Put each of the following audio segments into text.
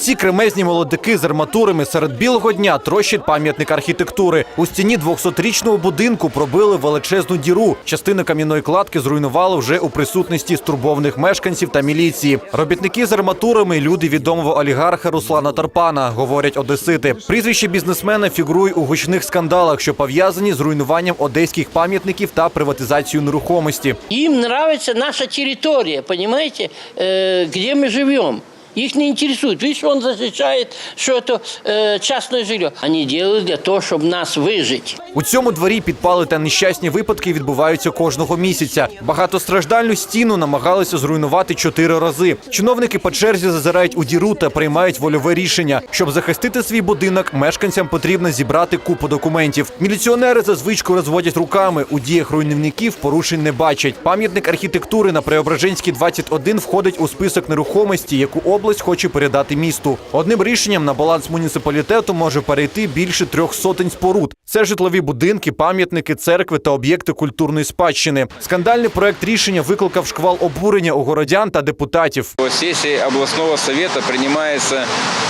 Ці кремезні молодики з арматурами серед білого дня трощать пам'ятник архітектури. У стіні 200-річного будинку пробили величезну діру. Частину кам'яної кладки зруйнували вже у присутності стурбованих мешканців та міліції. Робітники з арматурами люди відомого олігарха Руслана Тарпана, говорять одесити. Прізвище бізнесмена фігурує у гучних скандалах, що пов'язані з руйнуванням одеських пам'ятників та приватизацією нерухомості. Им нравится наша территория, понимаете, э, где мы живем. Их не интересует. Видишь, он защищает, что это э, частное жилье. Они делают для того, чтобы нас выжить. У цьому дворі підпали та нещасні випадки відбуваються кожного місяця. Багатостраждальну стіну намагалися зруйнувати чотири рази. Чиновники по черзі зазирають у діру та приймають вольове рішення. Щоб захистити свій будинок, мешканцям потрібно зібрати купу документів. Міліціонери за звичкою розводять руками. У діях руйнівників порушень не бачать. Пам'ятник архітектури на Преображенській 21 входить у список нерухомості, яку область хоче передати місту. Одним рішенням на баланс муніципалітету може перейти більше трьох сотень споруд. Це житлові будинки, пам'ятники, церкви та об'єкти культурної спадщини. Скандальний проект рішення викликав шквал обурення у городян та депутатів. По сессии областного совета принимается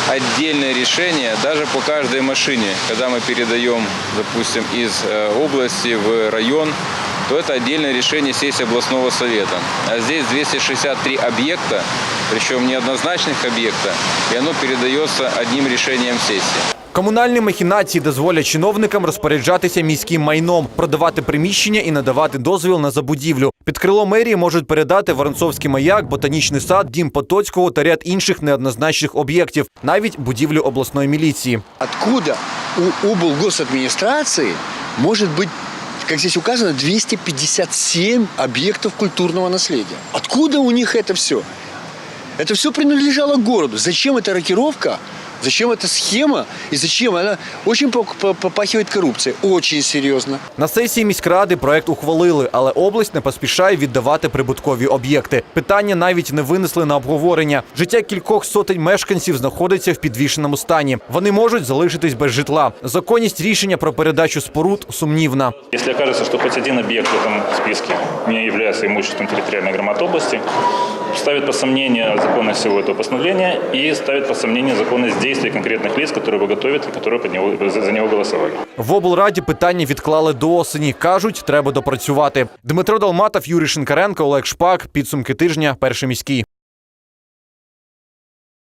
отдельное решение даже по каждой машине. Когда мы передаем, допустим, из э, области в район, то это отдельное решение сессии областного совета. А здесь 263 объекта, причем неоднозначных объекта, и оно передается одним решением сессии. Комунальні махінації дозволять чиновникам розпоряджатися міським майном, продавати приміщення і надавати дозвіл на забудівлю. Під крило мерії можуть передати Воронцовський маяк, ботанічний сад, дім Потоцького та ряд інших неоднозначних об'єктів, навіть будівлю обласної міліції. Откуда у облгосадминистрации может быть, как здесь указано, 257 объектов культурного наследия? Откуда у них это все? Это все принадлежало городу. Зачем эта рокировка? Зачем эта схема? И зачем? Она очень пок- по- попахивает коррупцией. Очень серьезно. На сесії міськради проект ухвалили, але область не поспішає віддавати прибуткові об'єкти. Питання навіть не винесли на обговорення. Життя кількох сотень мешканців знаходиться в підвішеному стані. Вони можуть залишитись без житла. Законність рішення про передачу споруд сумнівна. Если окажется, что хоть один объект в этом списке не является имуществом территориальной громады области, ставит под сомнение законность всего этого постановления и ставит под сомнение законность действий конкретных лиц, которые его готовят и которые под него, за за него голосовали. В облраді питання відклали до осені. кажуть, треба допрацювати. Дмитро Долматов, Юрій Шинкаренко, Олег Шпак. Підсумки тижня. Перший міський.